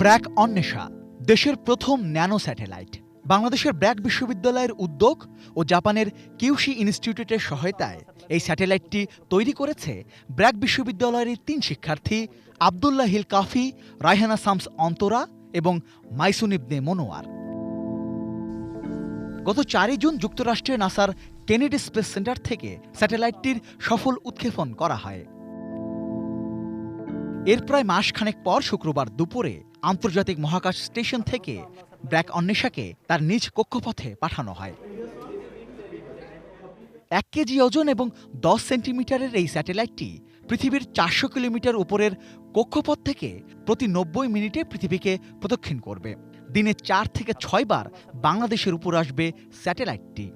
ব্র্যাক অন্বেষা, দেশের প্রথম nano satellite বাংলাদেশের ব্র্যাক বিশ্ববিদ্যালয়ের উদ্যোগ ও জাপানের কিউশি ইনস্টিটিউটের সহায়তায় এই স্যাটেলাইটটি তৈরি করেছে ব্র্যাক বিশ্ববিদ্যালয়ের তিন শিক্ষার্থী আবদুল্লাহ হিল কাফি, রায়হানা সামস অন্তরা এবং মাইসুন ইবনে মনোয়ার। গত চারই জুন যুক্তরাষ্ট্রের নাসার কেনেডি স্পেস সেন্টার থেকে স্যাটেলাইটটির সফল উৎক্ষেপণ করা হয়। এর প্রায় মাসখানেক পর শুক্রবার দুপুরে আন্তর্জাতিক মহাকাশ স্টেশন থেকে ব্র্যাক অন্বেষাকে তার নিজ কক্ষপথে পাঠানো হয়। এক কেজি ওজন এবং দশ সেন্টিমিটারের এই স্যাটেলাইটটি পৃথিবীর চারশো কিলোমিটার উপরের কক্ষপথ থেকে প্রতি নব্বই মিনিটে পৃথিবীকে প্রদক্ষিণ করবে। দিনে চার থেকে ছয়বার বাংলাদেশের উপর আসবে স্যাটেলাইটটি।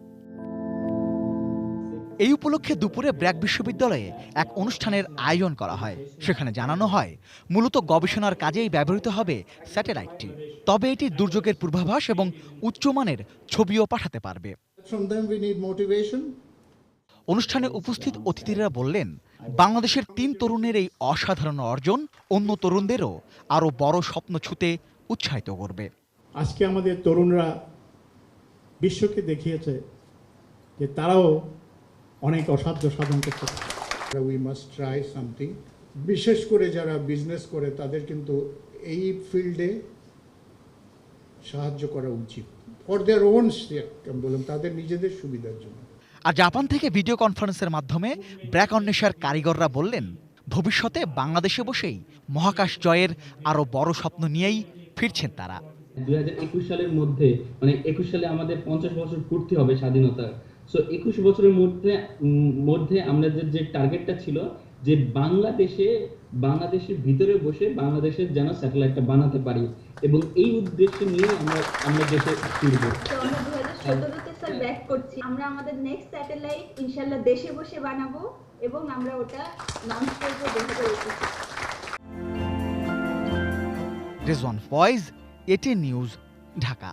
এই উপলক্ষে দুপুরে ব্র্যাক বিশ্ববিদ্যালয়ে এক অনুষ্ঠানের আয়োজন করা হয়। সেখানে জানানো হয় মূলত গবেষণার কাজেই ব্যবহৃত হবে স্যাটেলাইটটি। তবে এটি দুর্যোগের পূর্বাভাস এবং উচ্চমানের ছবিও পাঠাতে পারবে. অনুষ্ঠানে উপস্থিত অতিথিরা বললেন বাংলাদেশের তিন তরুণের এই অসাধারণ অর্জন অন্য তরুণদেরও আরও বড় স্বপ্ন ছুতে উৎসাহিত করবে। আজকে আমাদের তরুণরা বিশ্বকে দেখিয়েছে যে তারাও অনেক অসাধ্য সাধন করতে পারে। We must try something. বিশেষ করে যারা বিজনেস করে তাদের কিন্তু এই ফিল্ডে সাহায্য করা উচিত। ফর দেয়ার ওন বললাম তাদের নিজেদের সুবিধার জন্য। আর জাপান থেকে ভিডিও কনফারেন্সের মাধ্যমে ব্র্যাক অন্বেষার কারিগররা বললেন ভবিষ্যতে বাংলাদেশে বসেই মহাকাশ জয়ের আরও বড় স্বপ্ন নিয়েই ফিরছেন তারা। দুই হাজার একুশ সালের মধ্যে মানে একুশ সালে আমাদের পঞ্চাশ বছর পূর্তি হবে স্বাধীনতার। সো একুশ বছরের মধ্যে মধ্যে আমাদের যে টার্গেটটা ছিল যে বাংলাদেশে বাংলাদেশের ভিতরে বসে বাংলাদেশের যেন স্যাটেলাইটটা বানাতে পারি এবং এই উদ্দেশ্য নিয়ে আমরা আমরা দেশে ফিরবো। আমরা আমাদের নেক্সট স্যাটেলাইট ইনশাল্লাহ দেশে বসে বানাবো এবং আমরা ওটা লঞ্চ করব রেজওয়ান ফয়েজ এটি নিউজ ঢাকা